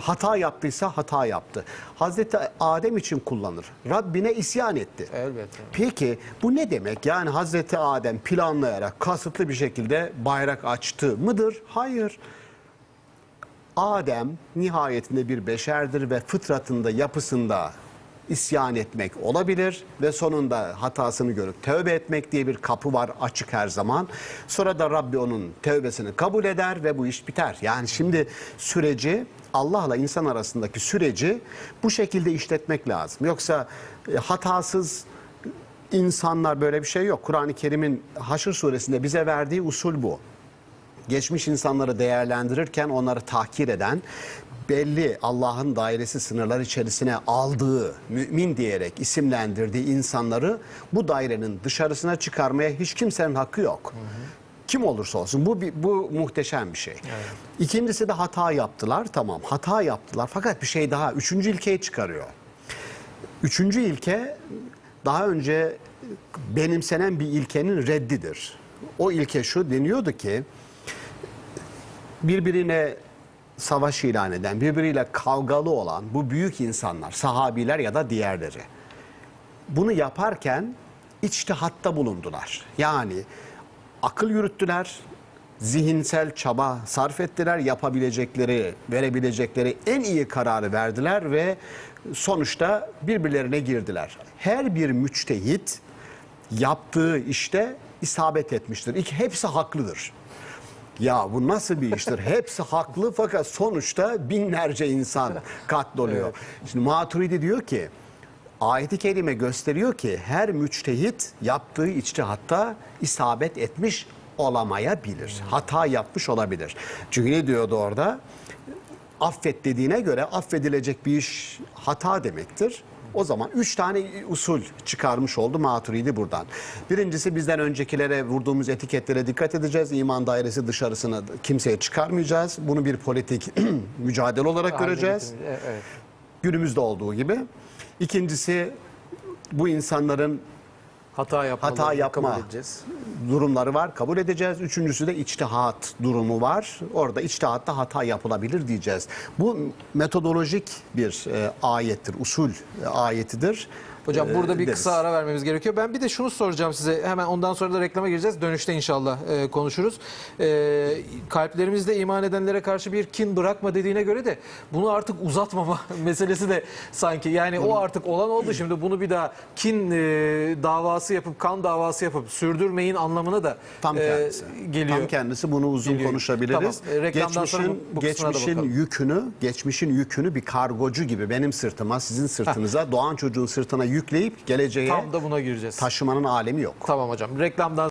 hata yaptıysa hata yaptı. Hazreti Adem için kullanır. Rabbine isyan etti. Elbette. Peki bu ne demek? Yani Hazreti Adem planlayarak kasıtlı bir şekilde bayrak açtı mıdır? Hayır. Adem nihayetinde bir beşerdir ve fıtratında, yapısında isyan etmek olabilir ve sonunda hatasını görüp tövbe etmek diye bir kapı var açık her zaman. Sonra da Rabbi onun tövbesini kabul eder ve bu iş biter. Yani şimdi süreci Allah'la insan arasındaki süreci bu şekilde işletmek lazım. Yoksa e, hatasız insanlar böyle bir şey yok. Kur'an-ı Kerim'in Haşr suresinde bize verdiği usul bu geçmiş insanları değerlendirirken onları tahkir eden, belli Allah'ın dairesi sınırlar içerisine aldığı, mümin diyerek isimlendirdiği insanları bu dairenin dışarısına çıkarmaya hiç kimsenin hakkı yok. Kim olursa olsun bu bu muhteşem bir şey. İkincisi de hata yaptılar tamam hata yaptılar fakat bir şey daha üçüncü ilkeyi çıkarıyor. Üçüncü ilke daha önce benimsenen bir ilkenin reddidir. O ilke şu deniyordu ki birbirine savaş ilan eden, birbiriyle kavgalı olan bu büyük insanlar, sahabiler ya da diğerleri. Bunu yaparken içtihatta bulundular. Yani akıl yürüttüler, zihinsel çaba sarf ettiler, yapabilecekleri, verebilecekleri en iyi kararı verdiler ve sonuçta birbirlerine girdiler. Her bir müçtehit yaptığı işte isabet etmiştir. İlk hepsi haklıdır. Ya bu nasıl bir iştir? Hepsi haklı fakat sonuçta binlerce insan katloluyor. Şimdi Maturidi diyor ki ayeti kerime gösteriyor ki her müçtehit yaptığı içtihatta isabet etmiş olamayabilir. Hata yapmış olabilir. Çünkü ne diyordu orada? Affet dediğine göre affedilecek bir iş hata demektir. O zaman üç tane usul çıkarmış oldu Maturidi buradan. Birincisi bizden öncekilere vurduğumuz etiketlere dikkat edeceğiz. İman dairesi dışarısına kimseye çıkarmayacağız. Bunu bir politik mücadele olarak göreceğiz. Evet, Evet. Günümüzde olduğu gibi. İkincisi bu insanların Hata hata yapma. Durumları var. Kabul edeceğiz. Üçüncüsü de içtihat durumu var. Orada içtihatta hata yapılabilir diyeceğiz. Bu metodolojik bir e, ayettir, usul e, ayetidir. Hocam E, burada bir deriz. kısa ara vermemiz gerekiyor. Ben bir de şunu soracağım size. Hemen ondan sonra da reklama gireceğiz. Dönüşte inşallah e, konuşuruz. E, kalplerimizde iman edenlere karşı bir kin bırakma dediğine göre de bunu artık uzatmama meselesi de sanki. Yani o artık olan oldu. Şimdi bunu bir daha kin e, davası yapıp kan davası yapıp sürdürmeyin anlamına da Tam e, kendisi. geliyor. Tam kendisi bunu uzun Geliyor. konuşabiliriz. Tamam, e, geçmişin bu- bu geçmişin yükünü, geçmişin yükünü bir kargocu gibi benim sırtıma, sizin sırtınıza, doğan çocuğun sırtına yükleyip geleceğe Tam da buna gireceğiz. taşımanın alemi yok. Tamam hocam. Reklamdan